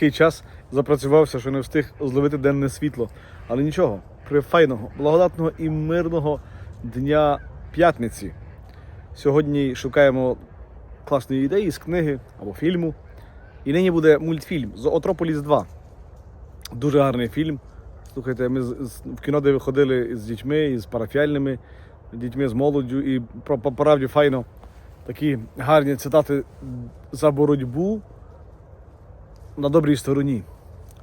такий час запрацювався, що не встиг зловити денне світло. Але нічого, при файного, благодатного і мирного дня п'ятниці. Сьогодні шукаємо класної ідеї з книги або фільму. І нині буде мультфільм Зоотрополіс 2. Дуже гарний фільм. Слухайте, ми з- з- в кіно, де виходили з дітьми, з парафіальними дітьми, з молоддю, і по правді файно такі гарні цитати за боротьбу на добрій стороні.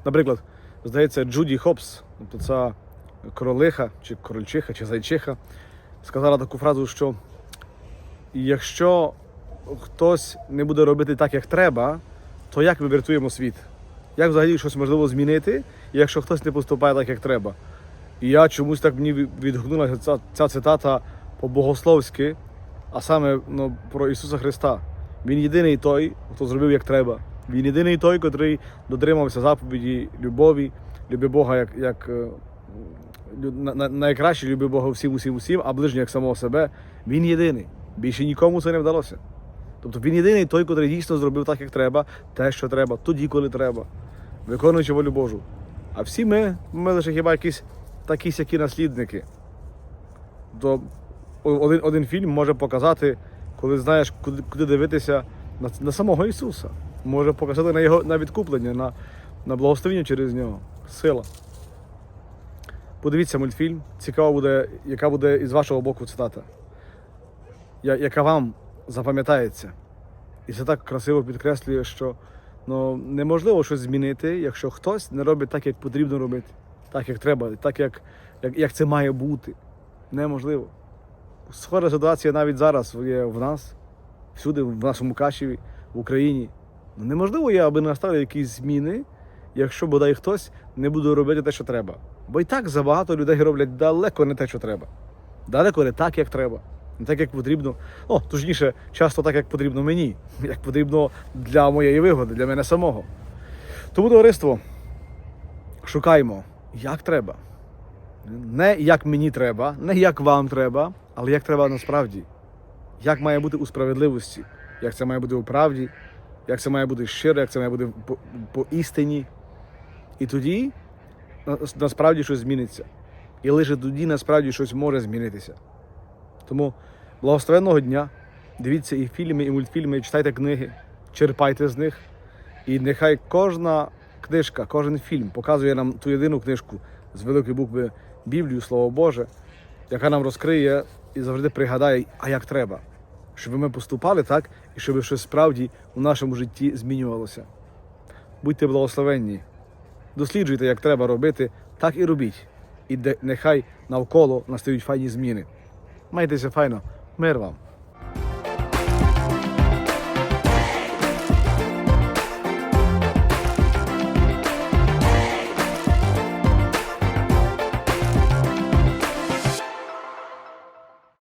Наприклад, здається, Джуді Хопс, тобто ця королиха, чи корольчиха, чи зайчиха, сказала таку фразу, що якщо хтось не буде робити так, як треба, то як ми врятуємо світ? Як взагалі щось можливо змінити, якщо хтось не поступає так, як треба? І я чомусь так мені відгукнулася ця, ця цитата по-богословськи, а саме ну, про Ісуса Христа. Він єдиний той, хто зробив як треба. Він єдиний той, котрий дотримався заповіді любові, любив Бога як, як е, на, на, найкраще любив Бога всім, усім, усім, а ближнього як самого себе. Він єдиний. Більше нікому це не вдалося. Тобто він єдиний той, котрий дійсно зробив так, як треба, те, що треба, тоді, коли треба, виконуючи волю Божу. А всі ми, ми лише хіба якісь такі сякі наслідники. То один, один фільм може показати, коли знаєш, куди, куди дивитися на, на самого Ісуса. Може показати на його на відкуплення, на, на благословення через нього. Сила. Подивіться мультфільм. Цікаво буде, яка буде із вашого боку цитата. Я, яка вам запам'ятається. І це так красиво підкреслює, що ну, неможливо щось змінити, якщо хтось не робить так, як потрібно робити, так, як треба, так, як, як, як це має бути. Неможливо. Схожа ситуація навіть зараз є в нас, всюди, в нашому Кашеві, в Україні. Неможливо є, аби настали якісь зміни, якщо бодай хтось не буде робити те, що треба. Бо і так забагато людей роблять далеко не те, що треба. Далеко не так, як треба. Не так, як потрібно. Ну, точніше, часто так, як потрібно мені, як потрібно для моєї вигоди, для мене самого. Тому, товариство, шукаймо, як треба. Не як мені треба, не як вам треба, але як треба насправді. Як має бути у справедливості, як це має бути у правді, як це має бути щиро, як це має бути по, по істині. І тоді насправді щось зміниться. І лише тоді насправді щось може змінитися. Тому благословенного дня. Дивіться і фільми, і мультфільми, і читайте книги, черпайте з них. І нехай кожна книжка, кожен фільм показує нам ту єдину книжку з великої букви Біблію, Слово Боже, яка нам розкриє і завжди пригадає, а як треба, щоб ми поступали так, і щоб щось справді у нашому житті змінювалося. Будьте благословенні, досліджуйте, як треба робити, так і робіть. І нехай навколо настають файні зміни. Майтеся файно, мир вам!